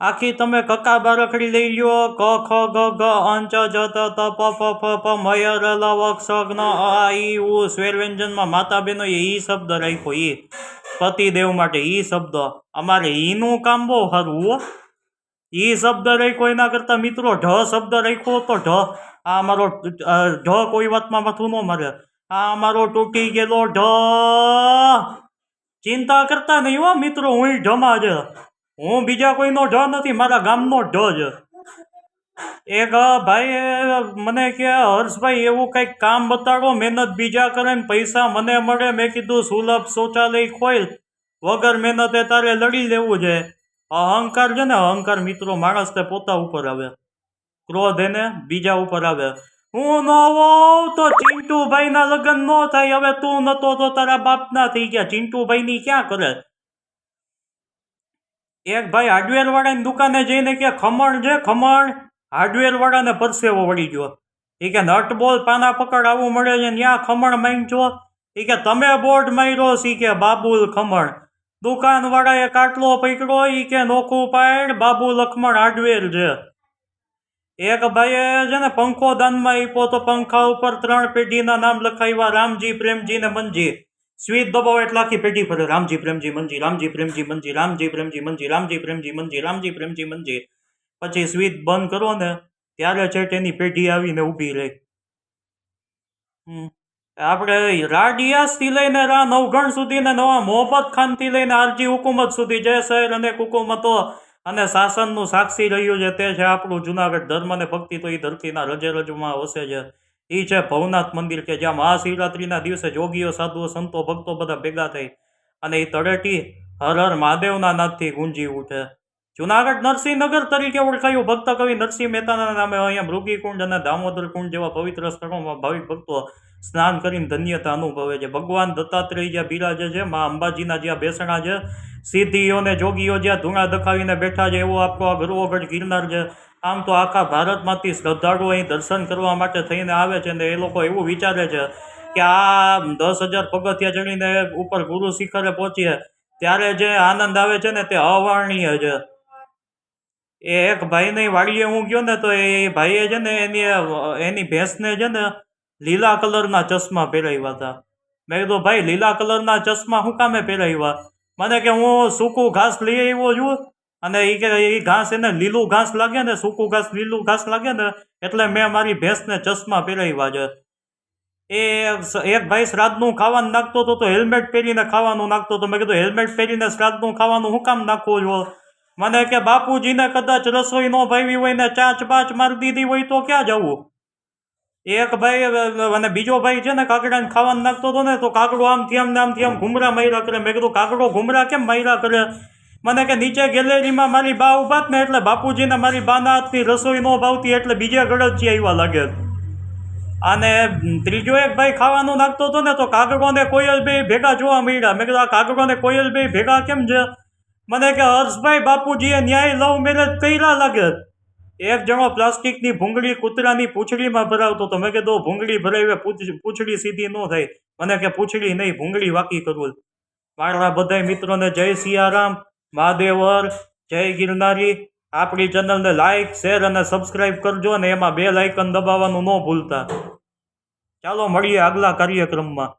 આખી તમે કકા બારખડી લઈ લ્યો. ક, ખ, ગ ગ, અંચ, જ, ત ત પ ફ ફ પ મય ર લ, વ, ક્ષ જ્ઞ અ, ઈ, ઉ સ્વેર વ્યંજનમાં માતા બહેનો એ ઈ શબ્દ રાખ્યો. ઈ પતિદેવ માટે ઈ શબ્દ. અમારે ઈનું કામ બહુ સારું, હો. ઈ શબ્દ રાખ્યો એના કરતાં મિત્રો ઢ શબ્દ રાખ્યો તો ઢ. આ અમારો ઢ કોઈ વાતમાં માથું ન મારે. આ અમારો તૂટી ગયેલો ઢ. ચિંતા કરતા નહીં, હો, મિત્રો, હું ઢમાં જ. હું બીજા કોઈનો ઢ નથી, મારા ગામનો ઢ જ. એક ભાઈ મને કે, હર્ષભાઈ, એવું કંઈક કામ બતાડો મહેનત બીજા કરે ને પૈસા મને મળે. મેં કીધું, સુલભ શૌચાલય ખોલ, વગર મહેનતે તારે લડી લેવું છે. અહંકાર છે ને, અહંકાર મિત્રો, માણસ તે પોતા ઉપર આવે. ક્રોધ એને બીજા ઉપર આવે. હું ન હોઉં તો ચિંટુભાઈના લગ્ન ન થાય, હવે તું નતો તો તારા બાપના થઈ ગયા. ચિંટુભાઈની ક્યાં કરે? એક ભાઈ હાર્ડવેર વાળાની દુકાને જઈને કે ખમણ છે, ખમણ. હાર્ડવેર વાળાને પરસેવો વળી ગયો. એ કે નટ બોલ પાના પકડ આવું મળે છે ત્યાં ખમણ માંગજો એ કે તમે બોર્ડ માર્યો સી કે બાબુલ ખમણ. દુકાન વાળાએ કાટલો પકડ્યો એ કે નોખું પાડ બાબુ લખમણ હાર્ડવેર છે. એક ભાઈએ છે ને પંખો દાનમાં આપ્યો તો પંખા ઉપર ત્રણ પેઢીના નામ લખાવ્યા, રામજી પ્રેમજી ને મંજી. સ્વીચ દબાવો એટલે આખી પેઢી ફરે. રામજી, પ્રેમજી મનજી રામજી, પ્રેમજી મનજી રામજી, પ્રેમજી મનજી રામજી, પ્રેમજી મનજી રામજી, પ્રેમજી મનજી પછી સ્વીચ બંધ કરો ને, ત્યારે છે તેની પેઢી આવીને ઊભી રહે. આપણે રાડિયાસથી લઈને રા નવગણ સુધીને નવા મોહબ્બત ખાનથી લઈને આરજી હુકુમત સુધી જય શહેર અને હુકુમતો અને શાસનનું સાક્ષી રહ્યું છે. તે છે આપણું જુનાગઢ ધર્મ અને ભક્તિ તો એ ધરતીના રજે રજમાં વસે છે. એ છે ભવનાથ મંદિર કે જ્યાં મહાશિવરાત્રિના દિવસે જોગીઓ, સાધુઓ, સંતો, ભક્તો બધા ભેગા થઈ અને એ તળેટી હર હર મહાદેવના નાદથી ગુંજી ઉઠે જુનાગઢ નરસિંહનગર તરીકે ઓળખાયું ભક્ત કવિ નરસિંહ મહેતાના નામે અહીંયા મૃગીકુંડ અને દામોદર કુંડ જેવા પવિત્ર સ્થળોમાં ભાવિક ભક્તો સ્નાન કરીને ધન્યતા અનુભવે છે. ભગવાન દત્તાત્રેય જ્યાં બિરાજે છે, મા અંબાજીના જ્યાં બેસણા છે, સિદ્ધિઓને જોગીઓ જ્યાં ધૂણા દખાવીને બેઠા છે, એવો આપણો આ ગરવોગઢ ગિરનાર છે. આમ તો આખા ભારતમાંથી શ્રદ્ધાળુઓ અહીં દર્શન કરવા માટે થઈને આવે છે ને એ લોકો એવું વિચારે છે કે આ દસ હજાર પગથિયા ચડીને ઉપર ગુરુ શિખરે પહોંચીએ, ત્યારે જે આનંદ આવે છે ને તે અવર્ણીય છે. એ એક ભાઈને વાડીએ હું ગયો ને તો એ ભાઈએ છે ને એની એની ભેંસને છે ને લીલા કલરના ચશ્મા પહેરાવ્યા હતા. મેં કીધું, ભાઈ, લીલા કલરના ચશ્મા શું કામે પહેરાવ્યા? મને કે, હું સૂકું ઘાસ લઈ આવ્યો છું અને એ કે એ ઘાસ એને લીલું ઘાસ લાગે ને સૂકું ઘાસ, લીલું ઘાસ લાગે ને એટલે મેં મારી ભેંસને ચશ્મા પહેરાવ્યા છે. એ એક ભાઈ શ્રાદ્ધનું ખાવાનું નાખતો હતો તો હેલ્મેટ પહેરીને ખાવાનું નાખતો હતો. મેં કીધું, હેલ્મેટ પહેરીને શ્રાદ્ધનું ખાવાનું હું કામ નાખવું છો? મને કે, બાપુજીને કદાચ રસોઈ ન ભાવી હોય ને ચાંચ બાચ મારી દીધી હોય તો ક્યાં જવું? એક ભાઈ અને બીજો ભાઈ છે ને કાકડાને ખાવાનું નાખતો હતો ને તો કાકડો આમથી આમ ને આમથી આમ ઘુમરા માર્યા કરે. મેં કીધું, કાકડો ઘુમરા કેમ માર્યા કરે? મને કે નીચે ગેલેરીમાં મારી બા ઊભા ને એટલે બાપુજીને મારી બાના હાથની રસોઈ ન ભાવતી એટલે બીજે ગળચી આવ્યા લાગે. અને ત્રીજો એક ભાઈ ખાવાનું નાખતો હતો ને તો કાગળોને કોયલભાઈ ભેગા જોવા મળ્યા. મેં કીધું, આ કોયલ બે ભેગા કેમ છે? મને કે, હર્ષભાઈ બાપુજીએ ન્યાય લવ મેરેજ કર્યા લાગે. એક જણો પ્લાસ્ટિકની ભૂંગળી કૂતરાની પૂંછડીમાં ભરાવતો તો મેં કીધું ભૂંગળી ભરાવી પૂંછડી સીધી ન થાય. મને કે, પૂંછડી નહીં, ભૂંગળી વાકી કરવું મારા બધા મિત્રોને, જય સિયારામ. મહાદેવર, જય ગિરનારી. આપણી ચેનલને લાઇક શેર અને સબસ્ક્રાઈબ કરજો અને એમાં બે લાઇકન દબાવવાનું ન ભૂલતા. ચાલો મળીએ આગલા કાર્યક્રમમાં.